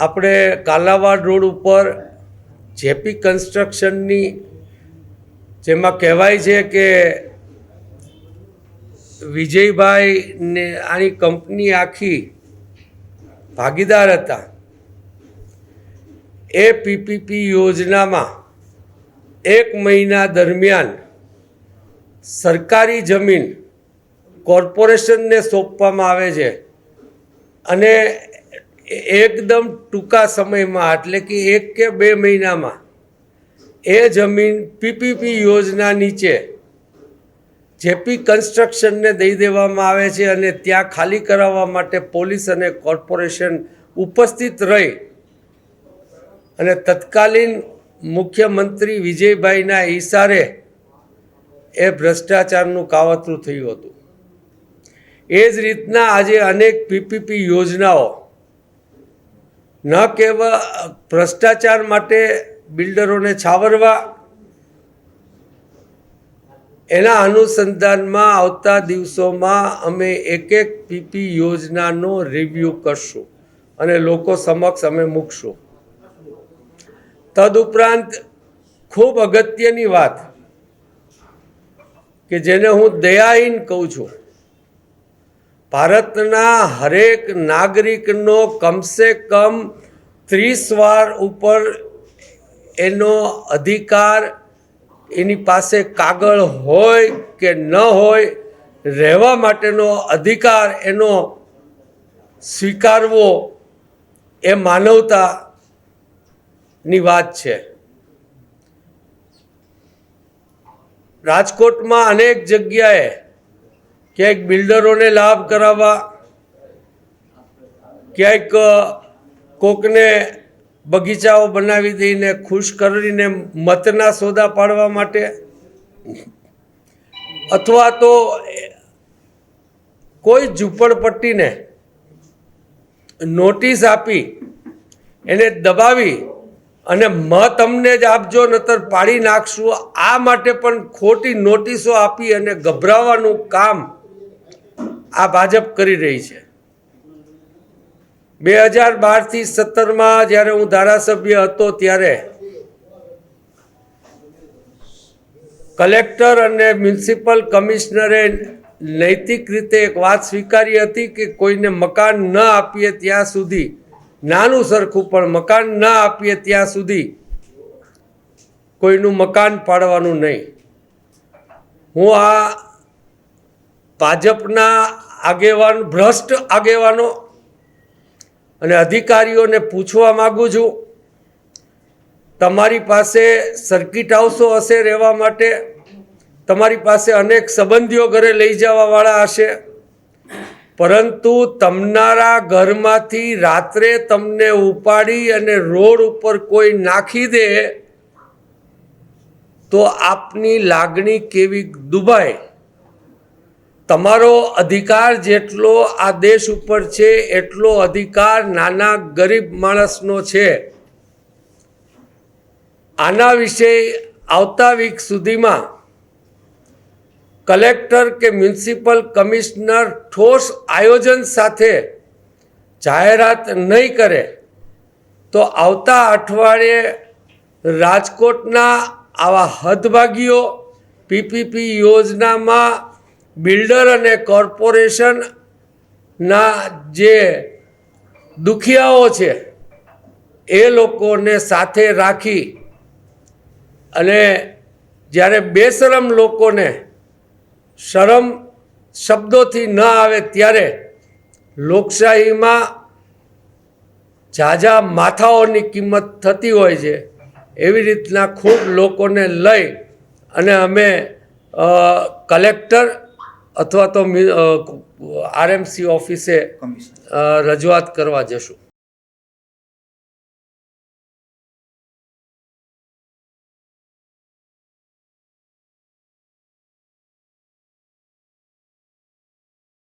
આપણે કાલાવાડ રોડ ઉપર જેપી કન્સ્ટ્રક્શનની જેમાં કહેવાય છે કે વિજયભાઈ ને આની કંપની આખી ભાગીદાર હતા. એ પીપીપી યોજનામાં એક મહિના દરમિયાન સરકારી જમીન કોર્પોરેશનને સોંપવામાં આવે છે. અને એકદમ ટૂંકા સમયમાં, એટલે કે એક કે બે મહિનામાં, એ જમીન પીપીપી યોજના નીચે જેપી કન્સ્ટ્રક્શનને દઈ દેવામાં આવે છે અને ત્યાં ખાલી કરાવવા માટે પોલીસ અને કોર્પોરેશન ઉપસ્થિત રહી અને તત્કાલીન મુખ્યમંત્રી વિજયભાઈના ઈશારે એ ભ્રષ્ટાચારનું કાવતરું થયું હતું. એ જ રીતના આજે અનેક પીપીપી યોજનાઓ ન કેવળ ભ્રષ્ટાચાર માટે બિલ્ડરોને છાવરવા, એના અનુસંધાનમાં આવતા દિવસોમાં અમે એક એક પીપી યોજનાનો રિવ્યૂ કરશું અને લોકો સમક્ષ અમે મૂકશું. તદુપરાંત ખૂબ અગત્યની વાત કે જેને હું દયાહીન કહું છું. ભારતના હરેક નાગરિકનો કમસે કમ ત્રીસ વાર ઉપર એનો અધિકાર એની પાસે કાગળ હોય કે ન હોય, રહેવા માટેનો અધિકાર એનો સ્વીકારવો એ માનવતાની વાત છે. રાજકોટમાં અનેક જગ્યાએ ક્યાંક બિલ્ડરોને લાભ કરાવવા, ક્યાંક કોકને બગીચાઓ બનાવી દઈને ખુશ કરીને મતના સોદા પાડવા માટે, અથવા તો કોઈ ઝૂંપડપટ્ટીને નોટિસ આપી, એને દબાવી અને મત અમને જ આપજો, નતર પાડી નાખશું, આ માટે પણ ખોટી નોટિસો આપી અને ગભરાવાનું કામ આ ભાજપ કરી રહી છે. બે હજાર બારથી સત્તરમાં જ્યારે હું ધારાસભ્ય હતો ત્યારે કલેક્ટર અને મ્યુનિસિપલ કમિશનરે નૈતિક રીતે એક વાત સ્વીકારી હતી કે કોઈને મકાન ન આપીએ ત્યાં સુધી, નાનું સરખું પણ મકાન ન આપીએ ત્યાં સુધી કોઈનું મકાન પાડવાનું નહીં. હું આ ભાજપના આગેવાન, ભ્રષ્ટ આગેવાનો અને અધિકારીઓને પૂછવા માગું છું. તમારી પાસે સર્કિટ હાઉસો હશે રહેવા માટે. તમારી પાસે અનેક સંબંધીઓ ઘરે લઈ જવાવાળા હશે. પરંતુ તમનારા ઘરમાંથી રાત્રે તમને ઉપાડી અને રોડ ઉપર કોઈ નાખી દે, તો આપની લાગણી કેવી દુભાય તમારો અધિકાર જેટલો આ દેશ ઉપર છે, એટલો અધિકાર નાના ગરીબ માણસનો છે. આના વિશે આવતા વીક સુધીમાં કલેક્ટર કે મ્યુનિસિપલ કમિશનર ઠોસ આયોજન સાથે જાહેરાત નહીં કરે, તો આવતા અઠવાડિયે રાજકોટના આવા હદભાગીઓ પીપીપી યોજનામાં બિલ્ડર અને કોર્પોરેશનના જે દુખિયાઓ છે, એ લોકોને સાથે રાખી અને જ્યારે બેશરમ લોકોને શરમ શબ્દોથી ન આવે ત્યારે લોકશાહીમાં ઝાઝા માથાઓની કિંમત થતી હોય છે, એવી રીતના ખૂબ લોકોને લઈ અને અમે કલેક્ટર અથવા તો આરએમસી ઓફિસે રજૂઆત કરવા જશું.